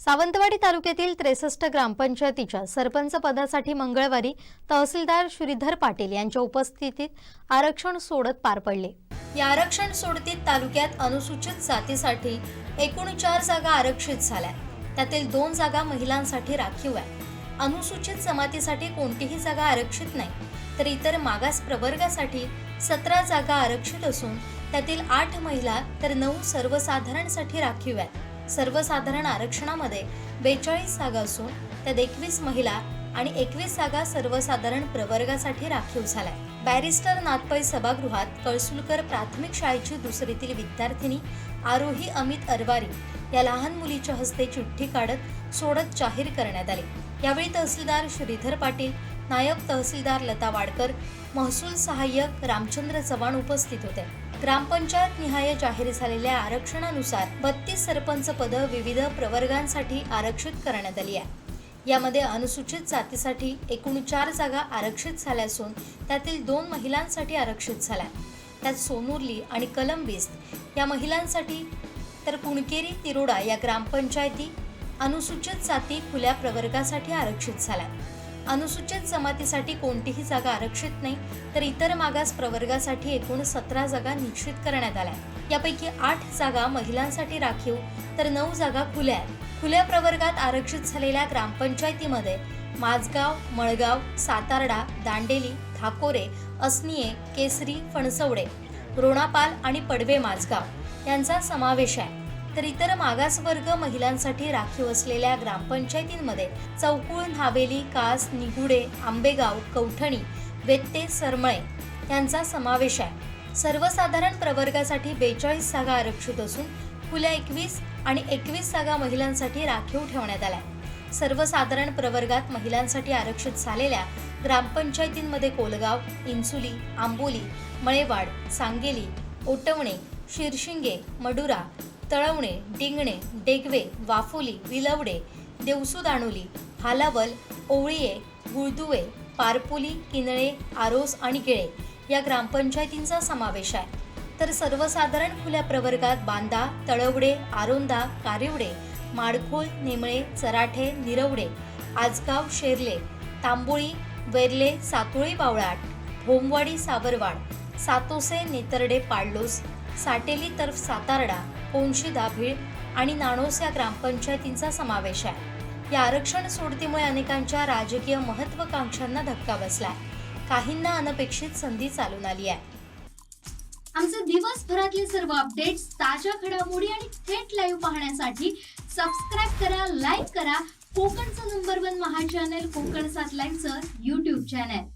सावंतवाडी तालुक्यातील त्रेसष्ट ग्रामपंचायतीच्या सरपंच पदासाठी मंगळवारी तहसीलदार श्रीधर पाटील यांच्या उपस्थितीत आरक्षण सोडत पार पडले. या आरक्षण सोडतीत तालुक्यात अनुसूचित जातीसाठी एकूण चार जागा आरक्षित झाल्या. त्यातील दोन जागा महिलांसाठी राखीव आहे अनुसूचित जमातीसाठी कोणतीही जागा आरक्षित नाही तर इतर मागास प्रवर्गासाठी सतरा जागा आरक्षित असून त्यातील आठ महिला तर नऊ सर्वसाधारणसाठी राखीव आहेत. सर्वसाधारण आरक्षणामध्ये बेचाळीस जागा असून त्यात एकवीस महिला आणि एकवीस जागा सर्वसाधारण प्रवर्गासाठी राखीव झाल्या. बॅरिस्टर नाथपै सभागृहात कळसुलकर प्राथमिक शाळेची दुसरीतील विद्यार्थिनी आरोही अमित अरवारी या लहान मुलीच्या हस्ते चिठ्ठी काढत सोडत जाहीर करण्यात आली. यावेळी तहसीलदार श्रीधर पाटील नायब तहसीलदार लता वाडकर महसूल सहाय्यक रामचंद्र चव्हाण उपस्थित होते. ग्रामपंचायत निहाय जाहीर झालेल्या आरक्षणानुसार बत्तीस सरपंच पदं विविध प्रवर्गांसाठी आरक्षित करण्यात आली आहे. यामध्ये अनुसूचित जातीसाठी एकूण चार जागा आरक्षित झाल्या असून त्यातील दोन महिलांसाठी आरक्षित झाल्या. त्यात सोनुर्ली आणि कलंबिस्त या महिलांसाठी तर कुणकेरी तिरोडा या ग्रामपंचायती अनुसूचित जाती खुल्या प्रवर्गासाठी आरक्षित झाल्या. अनुसूचित जमातीसाठी कोणतीही जागा आरक्षित नाही तर इतर मागास प्रवर्गासाठी एकूण सतरा जागा निश्चित करण्यात आल्या यापैकी आठ जागा महिलांसाठी राखीव तर नऊ जागा खुल्या आहेत. खुल्या प्रवर्गात आरक्षित झालेल्या ग्रामपंचायतीमध्ये माझगाव मळगाव सातारडा दांडेली धाकोरे असनिये केसरी फणसवडे रोणापाल आणि पडवे माझगाव यांचा समावेश आहे. तर इतर मागासवर्ग महिलांसाठी राखीव असलेल्या ग्रामपंचायतींमध्ये चौकुळ नावेली कास निगुडे आंबेगाव कवठणी वेत्ते सरमळे यांचा समावेश आहे. सर्वसाधारण प्रवर्गासाठी बेचाळीस जागा आरक्षित असून खुल्या एकवीस आणि एकवीस जागा महिलांसाठी राखीव ठेवण्यात आल्या. सर्वसाधारण प्रवर्गात महिलांसाठी आरक्षित झालेल्या ग्रामपंचायतींमध्ये कोलगाव इन्सुली आंबोली मळेवाड सांगेली ओटवणे शिरशिंगे मडुरा तळवणे डिंगणे डेगवे वाफोली विलवडे देवसू दाणोली हालावल ओवळीये गुळदुवे पारपोली किनळे आरोस आणि गिळे या ग्रामपंचायतींचा समावेश आहे. तर सर्वसाधारण खुल्या प्रवर्गात बांदा तळवडे आरोंदा कारिवडे माडखोल नेमळे चराठे निरवडे आजगाव शेरले तांबोळी वेर्ले सातोळी बावळाट भोमवाडी साबरवाड सातोसे नेतर्डे पाळलोस साटेली तर्फ सातारडा कोनशी दाभिळ आणि नाणोस या ग्रामपंचायतींचा समावेश आहे. या आरक्षण सोडतीमुळे अनेकांच्या राजकीय महत्वाकांक्षांना धक्का बसलाय. काहींना अनपेक्षित संधी चालून आली आहे. आमचे दिवसभरातले सर्व अपडेट्स ताज्या घडामोडी आणि थेट लाईव्ह पाहण्यासाठी सबस्क्राईब करा लाईक करा. कोकणचं नंबर वन महा चॅनल कोकण सात लाईनचं युट्यूब चॅनल